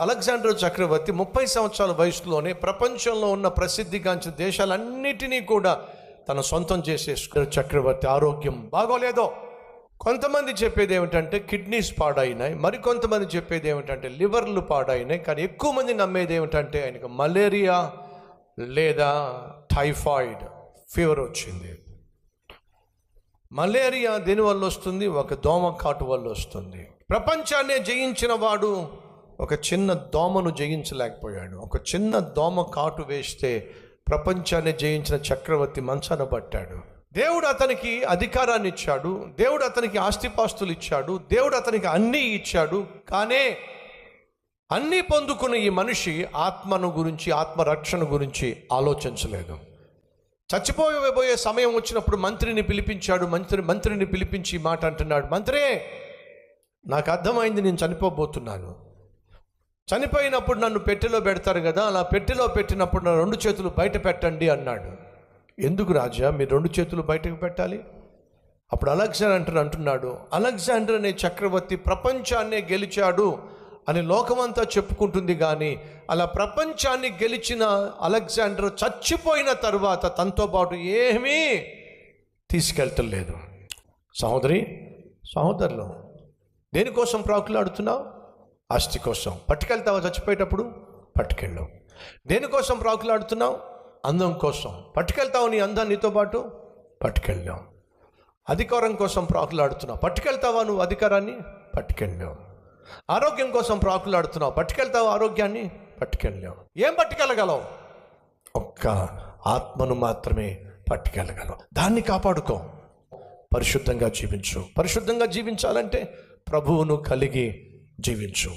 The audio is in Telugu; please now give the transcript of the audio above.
అలెగ్జాండర్ చక్రవర్తి ముప్పై సంవత్సరాల వయసులోనే ప్రపంచంలో ఉన్న ప్రసిద్ధిగాంచిన దేశాలన్నిటినీ కూడా తన సొంతం చేసేసుకున్న చక్రవర్తి ఆరోగ్యం బాగోలేదో. కొంతమంది చెప్పేది ఏమిటంటే కిడ్నీస్ పాడైనాయి. మరికొంతమంది చెప్పేది ఏమిటంటే లివర్లు పాడైనాయి. కానీ ఎక్కువ మంది నమ్మేది ఏమిటంటే ఆయనకు మలేరియా లేదా టైఫాయిడ్ ఫీవర్ వచ్చింది. మలేరియా దేనివల్ల వస్తుంది? ఒక దోమ కాటు వల్ల వస్తుంది. ప్రపంచాన్నే జయించిన వాడు ఒక చిన్న దోమను జయించలేకపోయాడు. ఒక చిన్న దోమ కాటు వేస్తే ప్రపంచాన్ని జయించిన చక్రవర్తి మంచాన పట్టాడు. దేవుడు అతనికి అధికారాన్ని ఇచ్చాడు. దేవుడు అతనికి ఆస్తిపాస్తులు ఇచ్చాడు. దేవుడు అతనికి అన్నీ ఇచ్చాడు. కానీ అన్నీ పొందుకున్న ఈ మనిషి ఆత్మను గురించి ఆత్మరక్షణ గురించి ఆలోచించలేదు. చచ్చిపోయబోయే సమయం వచ్చినప్పుడు మంత్రిని పిలిపించాడు. మంత్రి మంత్రిని పిలిపించి మాట అంటున్నాడు. మంత్రి నాకు అర్థమైంది నేను చనిపోబోతున్నాను. చనిపోయినప్పుడు నన్ను పెట్టెలో పెడతారు కదా అలా పెట్టెలో పెట్టినప్పుడు నా రెండు చేతులు బయట పెట్టండి అన్నాడు. ఎందుకు రాజా మీరు రెండు చేతులు బయటకు పెట్టాలి? అప్పుడు అలెగ్జాండర్ అంటున్నాడు అలెగ్జాండర్ అనే చక్రవర్తి ప్రపంచాన్నే గెలిచాడు అని లోకమంతా చెప్పుకుంటుంది కానీ అలా ప్రపంచాన్ని గెలిచిన అలెగ్జాండర్ చచ్చిపోయిన తర్వాత తనతో పాటు ఏమీ తీసుకెళ్తలేదు. సహోదరి సహోదరులు దేనికోసం ప్రాకులాడుతున్నావు? ఆస్తి కోసం. పట్టుకెళ్తావా చచ్చిపోయేటప్పుడు? పట్టుకెళ్ళావు దేనికోసం ప్రాకులాడుతున్నావు అందం కోసం. పట్టుకెళ్తావు నీ అందం నీతో పాటు? పట్టుకెళ్ళాం అధికారం కోసం ప్రాకులాడుతున్నావు. పట్టుకెళ్తావా నువ్వు అధికారాన్ని? పట్టుకెళ్ళావు. ఆరోగ్యం కోసం ప్రాకులాడుతున్నావు. పట్టుకెళ్తావు ఆరోగ్యాన్ని? పట్టుకెళ్ళావు. ఏం పట్టుకెళ్ళగలవు? ఒక్క ఆత్మను మాత్రమే పట్టుకెళ్ళగలవు. దాన్ని కాపాడుకో. పరిశుద్ధంగా జీవించు. పరిశుద్ధంగా జీవించాలంటే ప్రభువును కలిగి జీవించు.